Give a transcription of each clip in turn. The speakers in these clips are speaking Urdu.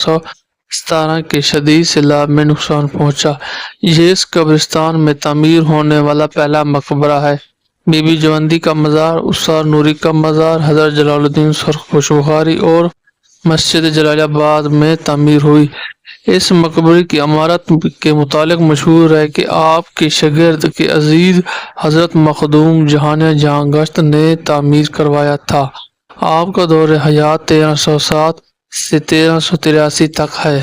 سو ستارہ کے شدید سیلاب میں نقصان پہنچا۔ یہ اس قبرستان میں تعمیر ہونے والا پہلا مقبرہ ہے۔ بی بی جوندی کا مزار اسار نوری کا مزار، حضرت جلال الدین سرخ بخاری اور مسجد جلال آباد میں تعمیر ہوئی۔ اس مقبرے کی عمارت کے متعلق مشہور ہے کہ آپ کے شگرد کے عزیز حضرت مخدوم جہان جہاں گشت نے تعمیر کروایا تھا۔ آپ کا دور حیات تیرہ سو سات سے تیرہ سو تراسی تک ہے۔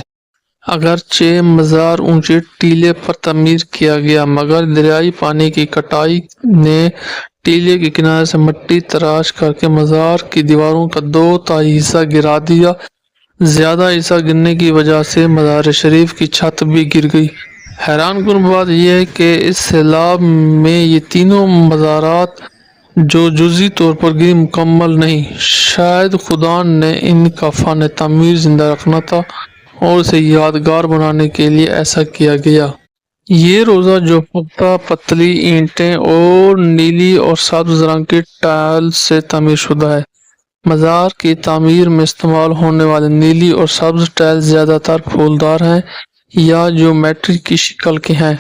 اگرچہ مزار اونچے ٹیلے پر تعمیر کیا گیا، مگر دریائی پانی کی کٹائی نے ٹیلے کے کنارے سے مٹی تراش کر کے مزار کی دیواروں کا دو تائی حصہ گرا دیا۔ زیادہ حصہ گرنے کی وجہ سے مزار شریف کی چھت بھی گر گئی۔ حیران کن بات یہ ہے کہ اس سیلاب میں یہ تینوں مزارات جو جزی طور پر گری مکمل نہیں۔ شاید خدا نے ان کا فن تعمیر زندہ رکھنا تھا اور اسے یادگار بنانے کے لیے ایسا کیا گیا۔ یہ روزہ جو پختہ پتلی اینٹیں اور نیلی اور سبز رنگ کی ٹائل سے تعمیر شدہ ہے۔ مزار کی تعمیر میں استعمال ہونے والے نیلی اور سبز ٹائل زیادہ تر پھولدار ہیں یا جیومیٹری کی شکل کے ہیں۔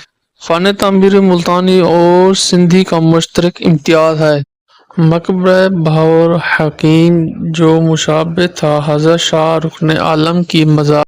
فن تعمیر ملتانی اور سندھی کا مشترک امتیاز ہے۔ مقبرہ بہور حکیم جو مشابہ تھا حضرت شاہ رکن عالم کی مزار